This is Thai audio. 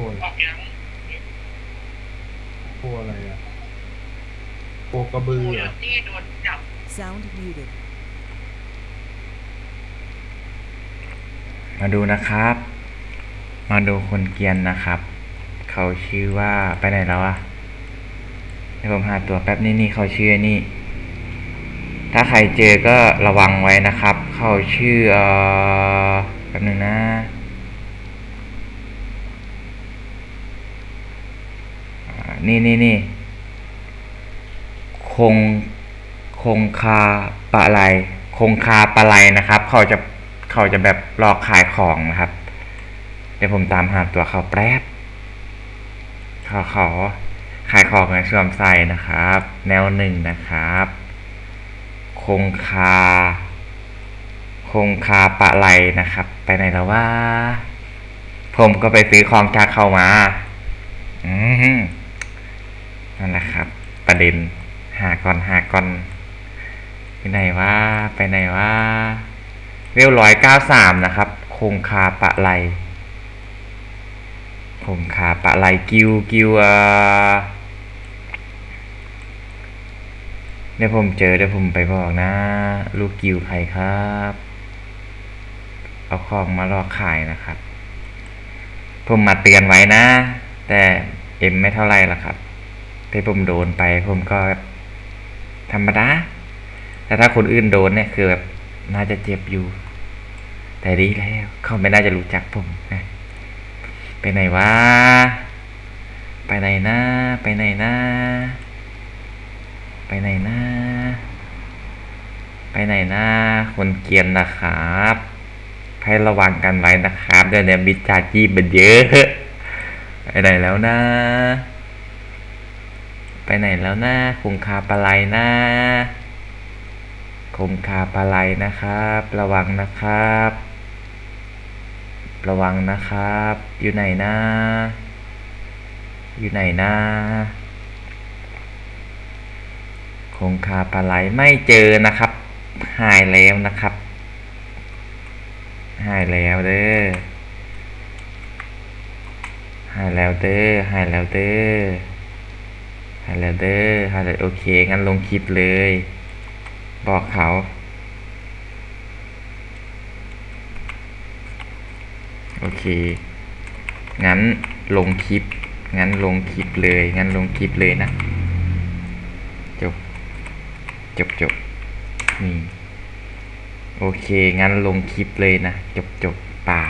ตัวออกยังตัวอะไรอะโคกระบือกูเหรเดี๋ยอวนี่โดนจับ Sound muted. มาดูนะครับ มาดูคนเกรียนนะครับ เขาชื่อว่าไปไหนแล้วอะเดี๋ยวผมหาตัวแป๊บนี่นี่เขาชื่อนี่ ถ้าใครเจอก็ระวังไว้นะครับ เขาชื่อเอ่อแป๊บหนึงนะ อ่า นี่นี่นี่คงคงคาปะไหลคงคาปะไหลนะครับ เขาจะเขาจะแบบหลอกขายของนะครับ เดี๋ยวผมตามหาตัวเขาแป๊บเขาขอขายของในสวมใส่นะครับ แนวหนึ่งนะครับ คงคา คงคาปะไลนะครับ ไปไหนแล้วว่า ผมก็ไปซื้อของจากเขามา อืม นั่นแหละครับ ประเด็นหาก่อนหาก่อนไปไหนวะไปไหนวะเวลร้อยเก้าสามนะครับ คงคาปะไลคงคาปะไลกิวกิวเอ่อเดี๋ยวผมเจอเดี๋ยวผมไปบอกนะ ลูกกิวใครครับ เอาของมาลอกขายนะครับ ผมมาเตือนไว้นะ แต่เอ็มไม่เท่าไรหรอกครับ ที่ผมโดนไปผมก็ธรรมดา แต่ถ้าคนอื่นโดนเนี่ยคือแบบน่าจะเจ็บอยู่ แต่ดีแล้ว เขาไม่น่าจะรู้จักผมนะไปไหนวะ ไปไหนนะ ไปไหนนะ ไปไหนนะ ไปไหนนะ คนเกียนนะครับให้ระวังกันไว้นะครับเดี๋ยวเนี่ยมิจฉาชีพมันเยอะ ไปไหนแล้วนะ ไปไหนแล้วนะคงคาปลาไหลนะคงคาปลาไหลนะครับ ระวังนะครับ ระวังนะครับ อยู่ไหนนะ อยู่ไหนนะคงคาปลาไหลไม่เจอนะครับ หายแล้วนะครับ หายแล้วเด้อหายแล้วเด้อหายแล้วเด้อ หายแล้วเด้อหายแล้วโอเค งั้นลงคลิปเลย บอกเขา โอเค งั้นลงคลิป งั้นลงคลิปเลย งั้นลงคลิปเลยนะ จบ จบจบนี่ โอเค งั้นลงคลิปเลยนะ จบจบป่า